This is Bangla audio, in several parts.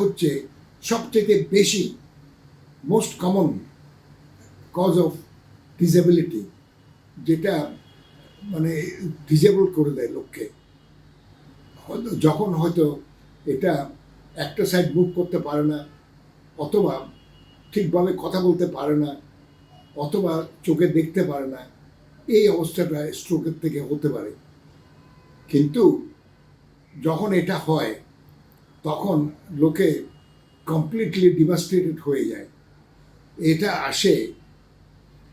হচ্ছে সবথেকে বেশি most common cause of disability যেটা মানে ডিজেবল করে দেয় লোককে। যখন হয়তো এটা একটা সাইড মুভ করতে পারে না, অথবা ঠিকভাবে কথা বলতে পারে না, অথবা চোখে দেখতে পারে না, এই অবস্থাটা স্ট্রোকের থেকে হতে পারে। কিন্তু যখন এটা হয় তখন লোকে কমপ্লিটলি ডিভাস্টেটেড হয়ে যায়। এটা আসে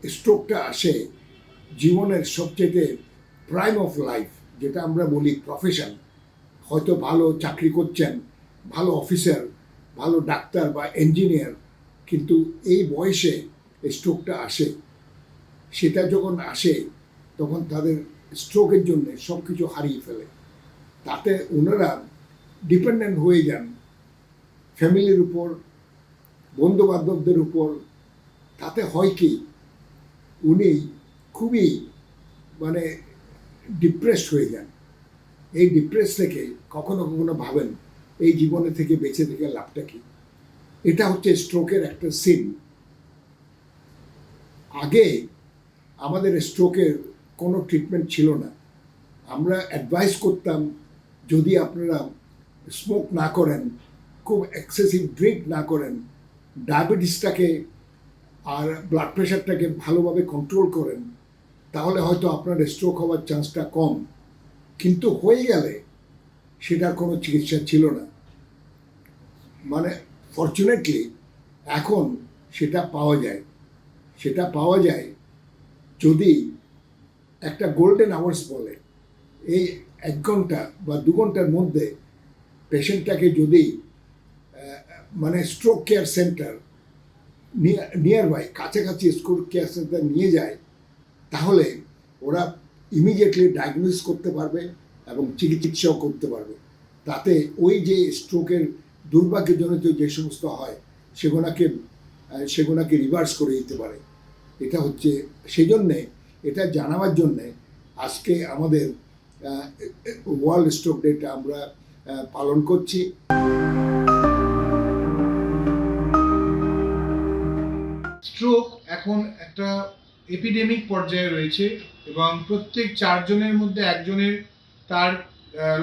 স্ট্রোকটা আসে জীবনের সবচেয়ে প্রাইম অফ লাইফ যেটা আমরা বলি প্রফেশন হয়তো ভালো চাকরি করছেন, ভালো অফিসার ভালো ডাক্তার বা ইঞ্জিনিয়ার কিন্তু এই বয়সে স্ট্রোকটা আসে। সেটা যখন আসে, তখন তাদের স্ট্রোকের জন্য সব কিছু হারিয়ে ফেলে। তাতে ওনারা ডিপেন্ডেন্ট হয়ে যান। ফ্যামিলির উপর বন্ধু বান্ধবদের উপর, তাতে হয় কি? উনি খুবই মানে ডিপ্রেসড হয়ে যান। এই ডিপ্রেস থেকে কখনো কখনো ভাবেন, এই জীবনে থেকে বেঁচে থেকে লাভটা কি? এটা হচ্ছে স্ট্রোকের একটা সিন আগে আমাদের স্ট্রোকের কোনো ট্রিটমেন্ট ছিল না। আমরা অ্যাডভাইস করতাম, যদি আপনারা স্মোক না করেন, খুব এক্সেসিভ ড্রিঙ্ক না করেন ডায়াবেটিসটাকে আর ব্লাড প্রেশারটাকে ভালোভাবে কন্ট্রোল করেন, তাহলে হয়তো আপনার স্ট্রোক হওয়ার চান্সটা কম। কিন্তু হয়ে গেলে সেটার কোনো চিকিৎসা ছিল না। মানে ফর্চুনেটলি এখন সেটা পাওয়া যায়। সেটা পাওয়া যায় যদি একটা গোল্ডেন আওয়ার্স বলে, এই এক ঘণ্টা বা দু ঘণ্টার মধ্যে পেশেন্টটাকে যদি মানে stroke care centre nearby কাছাকাছি স্ট্রোক কেয়ার সেন্টার নিয়ে যায়, তাহলে ওরা ইমিডিয়েটলি ডায়াগনোস করতে পারবে এবং চিকিৎসাও করতে পারবে। তাতে ওই যে স্ট্রোকের দুর্ভাগ্যজনিত যে সমস্ত হয় সেগুলোকে সেগুলোকে রিভার্স করে দিতে পারে। এটা হচ্ছে সেই জন্যে এটা জানাবার জন্যে আজকে আমাদের ওয়ার্ল্ড স্ট্রোক ডেটা আমরা পালন করছি। স্ট্রোক এখন একটা এপিডেমিক পর্যায়ে রয়েছে এবং প্রত্যেক চারজনের মধ্যে একজনের তার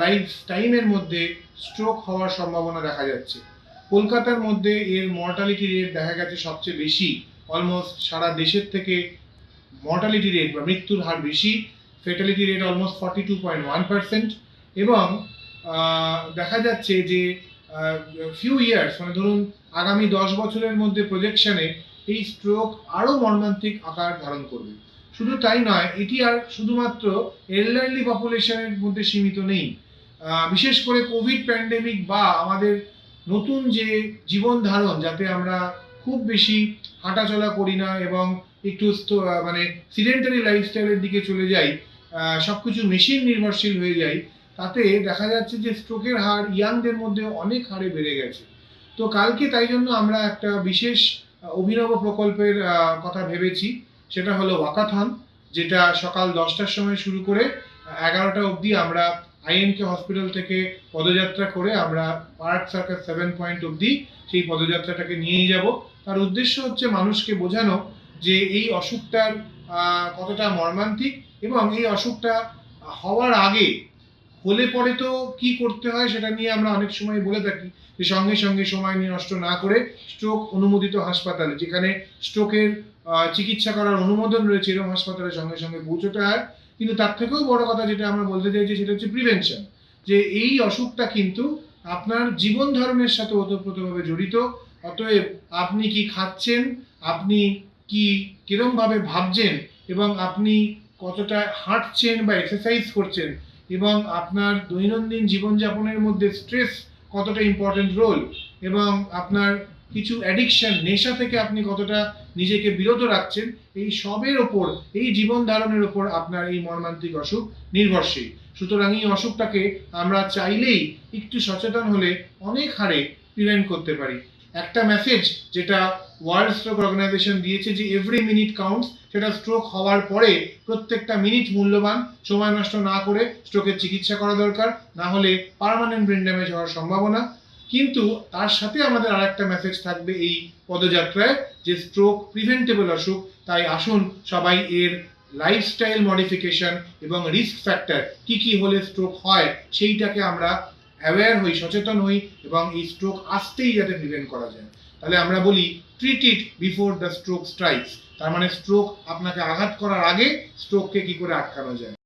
লাইফ টাইমের মধ্যে স্ট্রোক হওয়ার সম্ভাবনা দেখা যাচ্ছে। কলকাতার মধ্যে এর মর্টালিটি রেট দেখা গেছে সবচেয়ে বেশি। অলমোস্ট সারা দেশের থেকে মর্টালিটি রেট বা মৃত্যুর হার বেশি। Fatality rate almost forty two point one percent এবং দেখা যাচ্ছে যে ফিউ ইয়ার্স মানে ধরুন আগামী দশ বছরের মধ্যে প্রজেকশনে এই স্ট্রোক আরও মর্মান্তিক আকার ধারণ করবে। শুধু তাই নয়, এটি আর শুধুমাত্র এল্ডারলি পপুলেশনের মধ্যে সীমিত নেই। বিশেষ করে কোভিড প্যান্ডেমিক বা আমাদের নতুন যে জীবন ধারণ, যাতে আমরা খুব বেশি হাঁটাচলা করি না এবং একটু মানে সিডেন্টারি লাইফস্টাইলের দিকে চলে যাই সব কিছু মেশিন নির্ভরশীল হয়ে যায় তাতে দেখা যাচ্ছে যে স্ট্রোকের হার ইয়াংদের মধ্যে অনেক হারে বেড়ে গেছে। তো কালকে তাই জন্য আমরা একটা বিশেষ অভিনব প্রকল্পের কথা ভেবেছি। সেটা হলো ওয়াকাথন, যেটা সকাল দশটার সময় শুরু করে এগারোটা অবধি আমরা আইএনকে হসপিটাল থেকে পদযাত্রা করে আমরা পার্ক সার্কাস সেভেন পয়েন্ট অবধি সেই পদযাত্রাটাকে নিয়ে যাব। তার উদ্দেশ্য হচ্ছে মানুষকে বোঝানো যে এই অসুখটার কতটা মর্মান্তিক এবং এই অসুখটা হওয়ার আগে হলে পরে তো কি করতে হয় সেটা নিয়ে আমরা অনেক সময় বলে থাকি যে সঙ্গে সঙ্গে সময় নিয়ে নষ্ট না করে স্ট্রোক অনুমোদিত হাসপাতালে, যেখানে স্ট্রোকের চিকিৎসা করার অনুমোদন রয়েছে এরকম হাসপাতালে সঙ্গে সঙ্গে পৌঁছতে হয়। কিন্তু তার থেকেও বড় কথা যেটা আমরা বলতে চাইছি সেটা হচ্ছে প্রিভেনশন যে এই অসুখটা কিন্তু আপনার জীবন ধারণের সাথে ওতপ্রোতভাবে জড়িত, অতএব আপনি কি খাচ্ছেন, আপনি কি কিরমভাবে ভাবছেন এবং আপনি কতটা হাঁটছেন বা এক্সারসাইজ করছেন এবং আপনার দৈনন্দিন জীবনযাপনের মধ্যে স্ট্রেস কতটা ইম্পর্টেন্ট রোল এবং আপনার কিছু অ্যাডিকশন নেশা থেকে আপনি কতটা নিজেকে বিরত রাখছেন, এই সবের ওপর, এই জীবন ধারণের ওপর আপনার এই মর্মান্তিক অসুখ নির্ভরশীল। সুতরাং এই অসুখটাকে আমরা চাইলেই একটু সচেতন হলে অনেক হারে প্রিভেন্ট করতে পারি। একটা মেসেজ যেটা ওয়ার্ল্ড স্ট্রোক অর্গানাইজেশন দিয়েছে যে এভরি মিনিট কাউন্টস সেটা স্ট্রোক হওয়ার পরে প্রত্যেকটা মিনিট মূল্যবান, সময় নষ্ট না করে স্ট্রোকের চিকিৎসা করা দরকার, না হলে পার্মানেন্ট ব্রেন ড্যামেজ হওয়ার সম্ভাবনা। কিন্তু তার সাথে আমাদের আরেকটা মেসেজ থাকবে এই পদযাত্রায়, যে স্ট্রোক প্রিভেন্টেবল অসুখ, তাই আসুন সবাই এর লাইফস্টাইল মডিফিকেশন এবং রিস্ক ফ্যাক্টর কি কি হলে স্ট্রোক হয়, সেইটাকে আমরা অ্যাওয়্যার হই, সচেতন হই এবং এই স্ট্রোক আসতেই যাতে প্রিভেন্ট করা যায়। তাহলে আমরা বলি treat it before the stroke strikes তার মানে স্ট্রোক আপনাকে আঘাত করার আগে স্ট্রোককে কি করে আটকানো যায়?